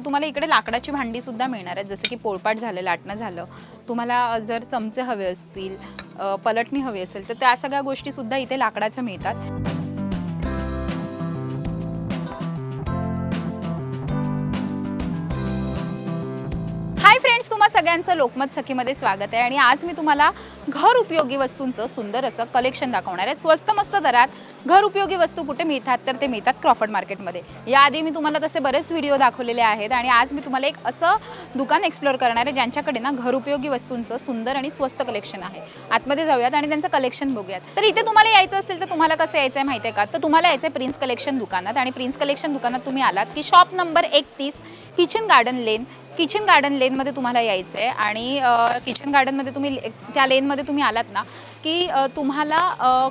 So तुम्हाला इकडे लाकडाची भांडी सुद्धा मिळणार आहेत. जसं की पोळपाट झालं लाटणं झालं. तुम्हाला जर चमचे हवे असतील पलटणी हवी असेल तर त्या सगळ्या गोष्टी सुद्धा इथे लाकडाच्या मिळतात. फ्रेंड्स तुम्हा सगळ्यांचं लोकमत सखीमध्ये स्वागत आहे. आणि आज मी तुम्हाला घर उपयोगी वस्तूंचं सुंदर असं कलेक्शन दाखवणार आहे. स्वस्त मस्त दरात घर उपयोगी वस्तू कुठे मिळतात तर ते मिळतात क्रॉफर्ड मार्केटमध्ये याआधी मी तुम्हाला तसे बरेच व्हिडिओ दाखवलेले आहेत आणि आज मी तुम्हाला एक असं दुकान एक्सप्लोअर करणार आहे ज्यांच्याकडे ना घर उपयोगी वस्तूंचं सुंदर आणि स्वस्त कलेक्शन आहे. आतमध्ये जाऊयात आणि त्यांचं कलेक्शन बघूयात. तर इथे तुम्हाला यायचं असेल तर तुम्हाला कसं यायचं आहे माहिती आहे का? तर तुम्हाला यायचं आहे प्रिन्स कलेक्शन दुकानात. आणि प्रिन्स कलेक्शन दुकानात तुम्ही आलात की शॉप नंबर एकतीस kitchen garden lane kitchen garden लेनमध्ये तुम्हाला यायचं आहे आणि किचन गार्डनमध्ये तुम्ही त्या लेनमध्ये तुम्ही आलात ना की तुम्हाला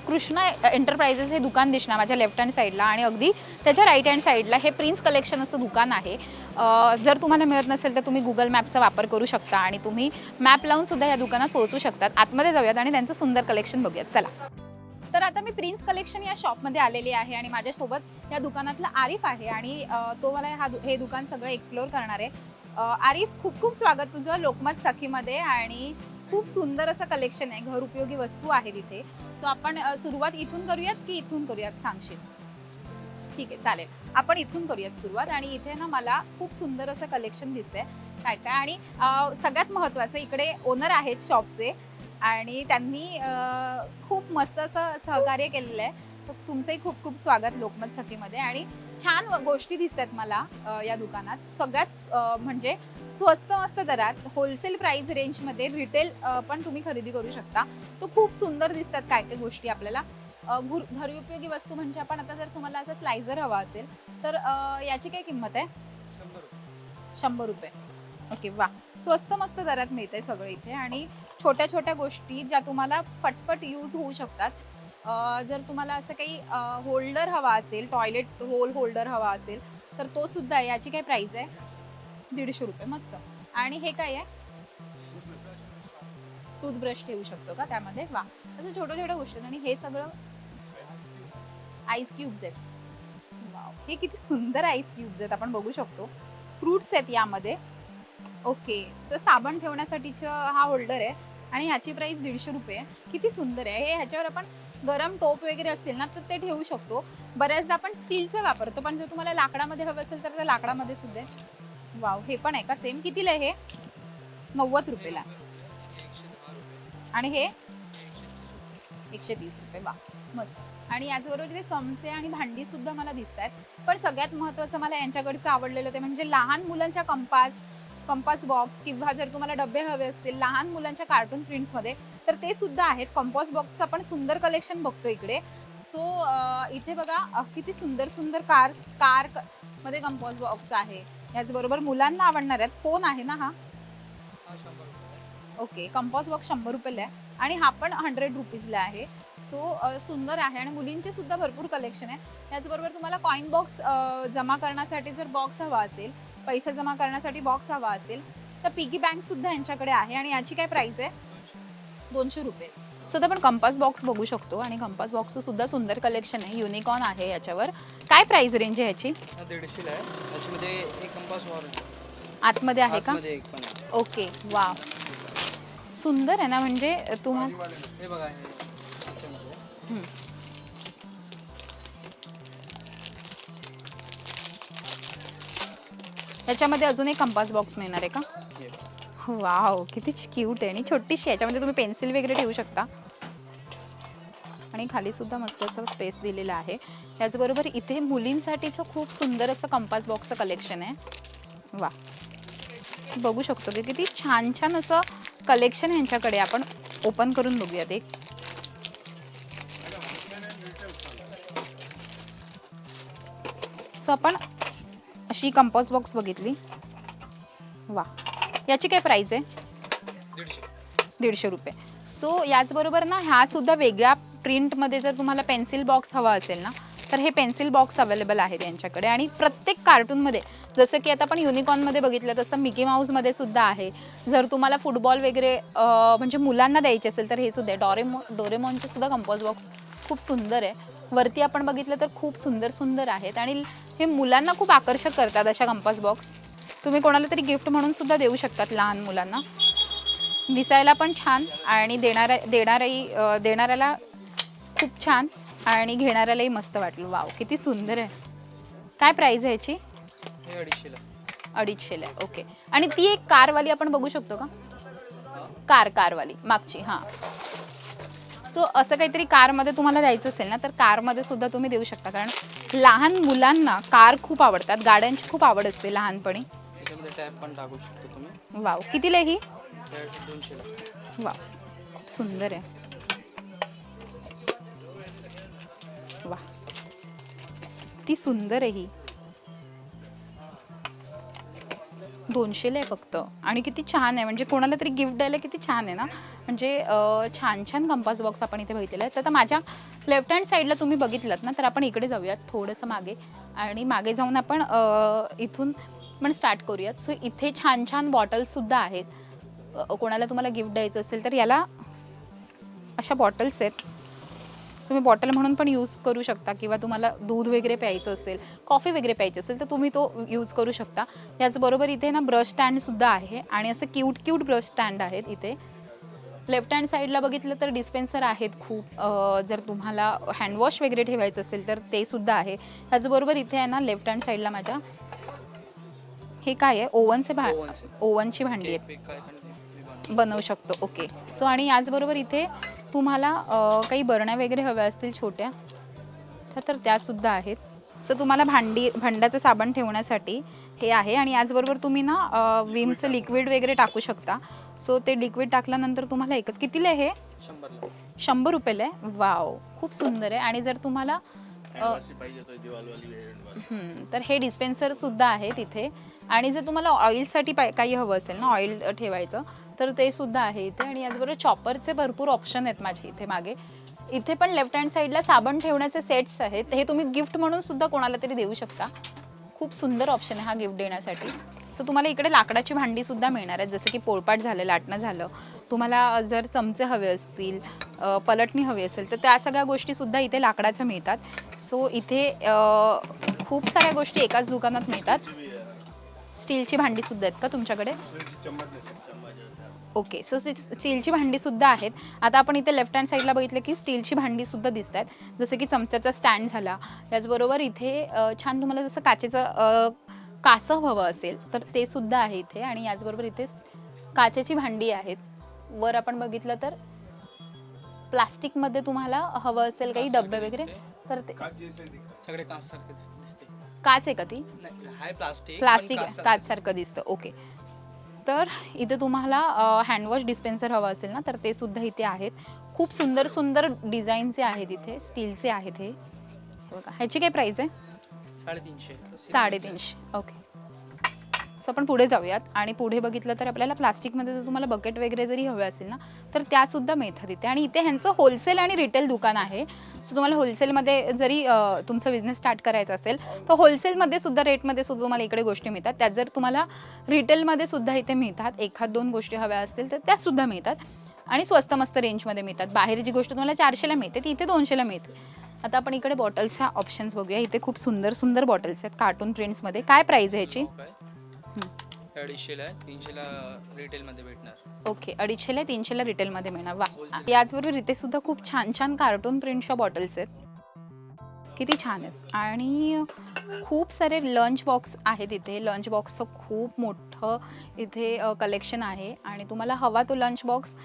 कृष्णा एंटरप्राइजेस हे दुकान दिसणार माझ्या लेफ्ट हँड साईडला आणि अगदी त्याच्या राईट हँड साईडला हे प्रिन्स कलेक्शन असं दुकान आहे. जर तुम्हाला मिळत नसेल तर तुम्ही गुगल मॅपचा वापर करू शकता आणि तुम्ही मॅप लावून सुद्धा या दुकानात पोहोचू शकतात. आतमध्ये जाऊयात आणि त्यांचं सुंदर कलेक्शन बघूयात. चला. तर आता मी प्रिन्स कलेक्शन या शॉपमध्ये आलेली आहे आणि माझ्यासोबत या दुकानातला आरिफ आहे आणि तो मला हा हे दुकान सगळं एक्सप्लोअर करणार आहे. आरिफ खूप खूप स्वागत तुझं लोकमत सखीमध्ये आणि खूप सुंदर असं कलेक्शन आहे घर उपयोगी वस्तू आहे तिथे. सो आपण सुरुवात इथून करूयात की इथून करूयात सांगशील? ठीक आहे चालेल. आपण इथून करूयात सुरुवात आणि इथे ना मला खूप सुंदर असं कलेक्शन दिसतंय. काय काय? आणि सगळ्यात महत्त्वाचं इकडे ओनर आहेत शॉपचे आणि त्यांनी खूप मस्त असं सहकार्य केलेलं आहे. तुमचंही खूप खूप स्वागत लोकमत सखीमध्ये आणि छान गोष्टी दिसतात मला या दुकानात. सगळ्यात म्हणजे स्वस्त मस्त दरात होलसेल प्राइस रेंजमध्ये रिटेल पण तुम्ही खरेदी करू शकता. तो खूप सुंदर दिसतात काय काय गोष्टी आपल्याला. घरउपयोगी उपयोगी वस्तू म्हणजे आपण आता जर तुम्हाला असं स्लायझर हवा असेल तर याची काय किंमत आहे? शंभर रुपये. ओके वा. स्वस्त मस्त दरात मिळते सगळं इथे. आणि छोट्या छोट्या गोष्टी ज्या तुम्हाला फटफट यूज होऊ शकतात जर तुम्हाला असं काही होल्डर हवा असेल टॉयलेट रोल होल्डर हवा असेल तर तो सुद्धा आहे. याची काय प्राइस आहे? दीडशे रुपये. मस्त. आणि हे काय आहे? टूथब्रश ठेवू शकतो का? त्यामध्ये? वा. असं छोट्या छोट्या गोष्टी आहेत. आणि हे सगळं आईस क्यूब्स आहेत. वाव. हे किती सुंदर आईस क्यूब्स आहेत. आपण बघू शकतो. फ्रुट्स आहेत यामध्ये. ओके. सर साबण ठेवण्यासाठीचं हा होल्डर आहे. आणि ह्याची प्राइस दीडशे रुपये. किती सुंदर आहे. हे ह्याच्यावर आपण गरम टोप वगैरे असतील ना तर ते ठेवू शकतो. बऱ्याचदा आपण स्टीलचं वापरतो पण जर तुम्हाला लाकडामध्ये हवं असेल तर लाकडामध्ये सुद्धा वाव हे पण आहे का? सेम कितीला आहे हे? नव्वद रुपयेला. आणि हे? एकशे तीस रुपये वा मस्त. आणि याचबरोबर इथे चमचे आणि भांडी सुद्धा मला दिसत आहेत. पण सगळ्यात महत्त्वाचं मला यांच्याकडचं आवडलेलं ते म्हणजे लहान मुलांच्या कंपास कंपास बॉक्स किंवा जर तुम्हाला डबे हवे असतील लहान मुलांच्या कार्टून प्रिंट्समध्ये तर ते सुद्धा आहेत. कंपॉस बॉक्सचं आपण सुंदर कलेक्शन बघतो इकडे. सो इथे बघा किती सुंदर सुंदर कार्स कारमध्ये कंपॉस बॉक्स आहे. याचबरोबर मुलांना आवडणार आहेत. फोन आहे ना हा? ओके कंपॉस बॉक्स शंभर रुपयाला आहे. आणि हा पण हंड्रेड रुपीजला आहे. सो सुंदर आहे आणि मुलींचे सुद्धा भरपूर कलेक्शन आहे. त्याचबरोबर तुम्हाला कॉईन बॉक्स जमा करण्यासाठी जर बॉक्स हवा असेल पैसे जमा करण्यासाठी बॉक्स हवा असेल तर पिगी बँक सुद्धा यांच्याकडे आहे आणि याची काय प्राइस आहे? दोनशे रुपये. सो आता आपण कंपास बॉक्स बघू शकतो आणि कंपास बॉक्सचं सुद्धा सुंदर कलेक्शन आहे. युनिकॉर्न आहे याच्यावर. काय प्राइस रेंज आहे याची? हा दीडशेला आहे. त्याच्यामध्ये एक कंपास वॉर आतमध्ये आहे का? आतमध्ये एक पण आहे. ओके वा सुंदर आहे ना म्हणजे तुम्हाला हे बघा हे याच्यामध्ये. अजून एक कंपास बॉक्स मिळणार आहे का? हे. वाव किती क्यूट आहे. आणि छोटीशी आहे. याच्यामध्ये तुम्ही पेन्सिल वगैरे ठेवू शकता. आणि खाली सुद्धा मस्त असं स्पेस दिलेलं आहे. याचबरोबर इथे मुलींसाठीचं खूप सुंदर असं कंपास बॉक्सचं कलेक्शन आहे. वा बघू शकतो की किती छान छान असं कलेक्शन यांच्याकडे. आपण ओपन करून बघूयात एक. सो आपण अशी कंपास बॉक्स बघितली. वा याची काय प्राईज आहे? दीडशे रुपये. सो याचबरोबर ना ह्या सुद्धा वेगळ्या प्रिंटमध्ये जर तुम्हाला पेन्सिल बॉक्स हवा असेल ना तर हे पेन्सिल बॉक्स अवेलेबल आहेत यांच्याकडे. आणि प्रत्येक कार्टूनमध्ये जसं की आता आपण युनिकॉर्नमध्ये बघितलं तसं मिकी माऊसमध्ये सुद्धा आहे. जर तुम्हाला फुटबॉल वगैरे म्हणजे मुलांना द्यायचे असेल तर हे सुद्धा आहे. डॉरेमो डोरेमॉनचे सुद्धा कंपोज बॉक्स खूप सुंदर आहे. वरती आपण बघितलं तर खूप सुंदर सुंदर आहेत. आणि हे मुलांना खूप आकर्षक करतात अशा कंपास बॉक्स तुम्ही कोणाला तरी गिफ्ट म्हणून सुद्धा देऊ शकतात लहान मुलांना. दिसायला पण छान आणि देणाऱ्या देणाराही देणाऱ्याला खूप छान आणि घेणाऱ्यालाही मस्त वाटलं. वाव किती सुंदर आहे. काय प्राईज आहे याची? अडीचशेला. अडीचशेला ओके आणि ती एक कारवाली आपण बघू शकतो का? कार कारवाली मागची हां. सो असं काहीतरी कारमध्ये तुम्हाला द्यायचं असेल ना तर कारमध्ये सुद्धा तुम्ही देऊ शकता. कारण लहान मुलांना कार खूप आवडतात. गाड्यांची खूप आवड असते लहानपणी. त्याच्यामध्ये टॅप पण टाकू शकतो तुम्ही. वाव कितीला आहे ही? दोनशेला वा खूप सुंदर आहे. वा ती सुंदर आहे ही. दोनशेला आहे फक्त. आणि किती छान आहे म्हणजे कोणाला तरी गिफ्ट द्यायला किती छान आहे ना? म्हणजे अं, छान छान कंपास बॉक्स आपण इथे बघितलेला आहे. तर आता माझ्या लेफ्ट हँड साईडला तुम्ही बघितलं ना तर आपण इकडे जाऊयात थोडंसं मागे. आणि मागे जाऊन आपण अं, इथून पण स्टार्ट करूयात. सो इथे छान छान बॉटल्ससुद्धा आहेत. कोणाला तुम्हाला गिफ्ट द्यायचं असेल तर याला अशा बॉटल्स आहेत. तुम्ही बॉटल म्हणून पण यूज करू शकता किंवा तुम्हाला दूध वगैरे प्यायचं असेल कॉफी वगैरे प्यायची असेल तर तुम्ही तो यूज करू शकता. याचबरोबर इथे ना ब्रश स्टँडसुद्धा आहे आणि असं क्यूट क्यूट ब्रश स्टँड आहेत इथे. लेफ्ट हँड साईडला बघितलं तर डिस्पेन्सर आहेत खूप. जर तुम्हाला हँडवॉश वगैरे ठेवायचं असेल तर ते सुद्धा आहे. त्याचबरोबर इथे आहे ना लेफ्ट हँड साईडला माझ्या हे काय आहे? ओव्हनचे भा ओव्हनचे. ओव्हनची भांडी आहेत. केक काय बनवू शकतो. ओके. सो आणि याचबरोबर इथे तुम्हाला अ, काही बरण्या वगैरे हव्या असतील छोट्या तर- तर त्यासुद्धा आहेत. सो तुम्हाला भांडी भांड्याचं साबण ठेवण्यासाठी हे आहे. आणि याचबरोबर तुम्ही ना अ, विमचं लिक्विड वगैरे टाकू शकता. सो ते लिक्विड टाकल्यानंतर तुम्हाला एकच कितीला आहे हे. शंभरला. शंभर रुपयाला आहे. वाव खूप सुंदर आहे. आणि जर तुम्हाला हम्म, तर हे डिस्पेन्सर सुद्धा आहे तिथे आणि जर तुम्हाला ऑइलसाठी पाय काही हवं असेल ना ऑइल ठेवायचं तर ते सुद्धा आहे इथे. आणि याचबरोबर चॉपरचे भरपूर ऑप्शन आहेत माझे इथे मागे. इथे पण लेफ्ट हँड साईडला साबण ठेवण्याचे सेट्स आहेत. हे तुम्ही गिफ्ट म्हणून सुद्धा कोणाला तरी देऊ शकता. खूप सुंदर ऑप्शन आहे हा गिफ्ट देण्यासाठी. सो तुम्हाला इकडे लाकडाची भांडी सुद्धा मिळणार आहेत. जसं की पोळपाट झालं लाटणं झालं. तुम्हाला जर चमचे हवे असतील पलटणी हवी असेल तर त्या सगळ्या गोष्टीसुद्धा इथे लाकडाच्या मिळतात. सो इथे खूप साऱ्या गोष्टी एकाच दुकानात मिळतात. स्टीलची भांडी सुद्धा आहेत का तुमच्याकडे? ओके सो स्टीलची भांडी सुद्धा आहेत. आता आपण इथे लेफ्ट हँड साईडला बघितलं की स्टीलची भांडी सुद्धा दिसत आहेत. जसं की चमच्याचा स्टँड झाला. त्याचबरोबर इथे छान तुम्हाला जसं काचेचं कासव हवं असेल तर ते सुद्धा आहे इथे. आणि याचबरोबर इथे काचेची भांडी आहेत. वर आपण बघितलं तर प्लास्टिकमध्ये तुम्हाला हवं असेल काही डब्बे वगैरे तर ते सगळे काच सारखे दिसते. काच आहे का ती? नाही हाय प्लास्टिक प्लास्टिक काच सारखं दिसतं. ओके. तर इथे तुम्हाला हँडवॉश डिस्पेन्सर हवं असेल ना तर ते सुद्धा इथे आहेत. खूप सुंदर सुंदर डिझाईनचे आहेत इथे स्टीलचे आहेत हे. बघा ह्याची काय प्राईस आहे? साडेतीनशे. साडेतीनशे. ओके. सो आपण पुढे जाऊयात. आणि पुढे बघितलं तर आपल्याला प्लास्टिकमध्ये जर तुम्हाला बकेट वगैरे जरी हवे असेल ना तर त्यासुद्धा मिळतात इथे आणि इथे ह्यांचं होलसेल आणि रिटेल दुकान आहे. सो तुम्हाला होलसेलमध्ये जरी तुमचा बिझनेस स्टार्ट करायचा असेल तर होलसेलमध्ये सुद्धा रेटमध्ये सुद्धा तुम्हाला इकडे गोष्टी मिळतात. त्यात जर तुम्हाला रिटेलमध्ये सुद्धा इथे मिळतात एखाद दोन गोष्टी हव्या असतील तर त्यासुद्धा मिळतात. आणि स्वस्त मस्त रेंजमध्ये मिळतात. बाहेर जी गोष्ट तुम्हाला चारशेला मिळते ती इथे दोनशेला मिळते. आता आपण इकडे बॉटल्सच्या ऑप्शन्स बघूया. इथे खूप सुंदर सुंदर बॉटल्स आहेत कार्टून प्रिंट्समध्ये काय प्राईज आहे ह्याची? हे अडीचशेला आहे तीनशेला रिटेलमध्ये भेटणार. ओके अडीचशेला तीनशेला रिटेलमध्ये मिळणार. वा. Wholesale. याचबरोबर इथे सुद्धा खूप छान छान कार्टून प्रिंटच्या बॉटल्स आहेत. किती छान आहेत. आणि खूप सारे लंच बॉक्स आहेत इथे. लंच बॉक्सचं खूप मोठं इथे कलेक्शन आहे. आणि तुम्हाला हवा तो लंच बॉक्स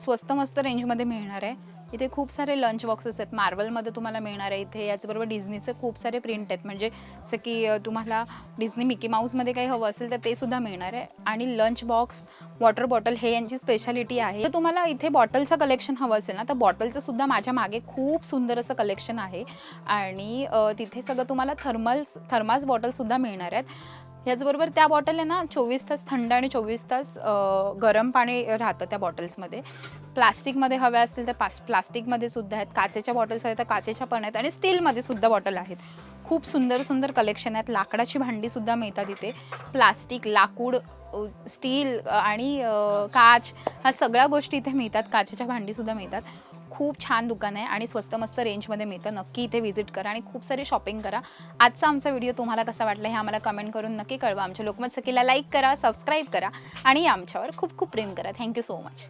स्वस्त मस्त रेंजमध्ये मिळणार आहे. इथे खूप सारे लंच बॉक्सेस आहेत. मार्वलमध्ये तुम्हाला मिळणार आहे इथे. याचबरोबर डिझनीचे खूप सारे प्रिंट आहेत. म्हणजे जसं की तुम्हाला डिझनी मिकी माऊसमध्ये काही हवं असेल तर ते सुद्धा मिळणार आहे. आणि लंच बॉक्स वॉटर बॉटल हे यांची स्पेशालिटी आहे. तर तुम्हाला इथे बॉटलचं कलेक्शन हवं असेल ना तर बॉटलचं सुद्धा माझ्या मागे खूप सुंदर असं कलेक्शन आहे. आणि तिथे सगळं तुम्हाला थर्मल्स थर्मास बॉटलसुद्धा मिळणार आहेत. याचबरोबर त्या बॉटल आहे ना चोवीस तास थंड आणि चोवीस तास गरम पाणी राहतं त्या बॉटल्समध्ये प्लास्टिकमध्ये हव्या असतील तर पास प्लास्टिकमध्ये सुद्धा आहेत. काचेच्या बॉटल्स आहेत तर काचेच्या पण आहेत. आणि स्टीलमध्ये सुद्धा बॉटल आहेत. खूप सुंदर सुंदर कलेक्शन आहेत. लाकडाची भांडीसुद्धा मिळतात इथे. प्लास्टिक लाकूड स्टील आणि काच ह्या सगळ्या गोष्टी इथे मिळतात. काचेच्या भांडीसुद्धा मिळतात. खूप छान दुकान आहे आणि स्वस्त मस्त रेंजमध्ये मिळतं. नक्की इथे व्हिजिट करा आणि खूप सारी शॉपिंग करा. आजचा आमचा व्हिडिओ तुम्हाला कसा वाटला हे आम्हाला कमेंट करून नक्की कळवा. आमच्या लोकमत सखीला लाईक करा सबस्क्राईब करा आणि आमच्यावर खूप खूप प्रेम करा. Thank you so much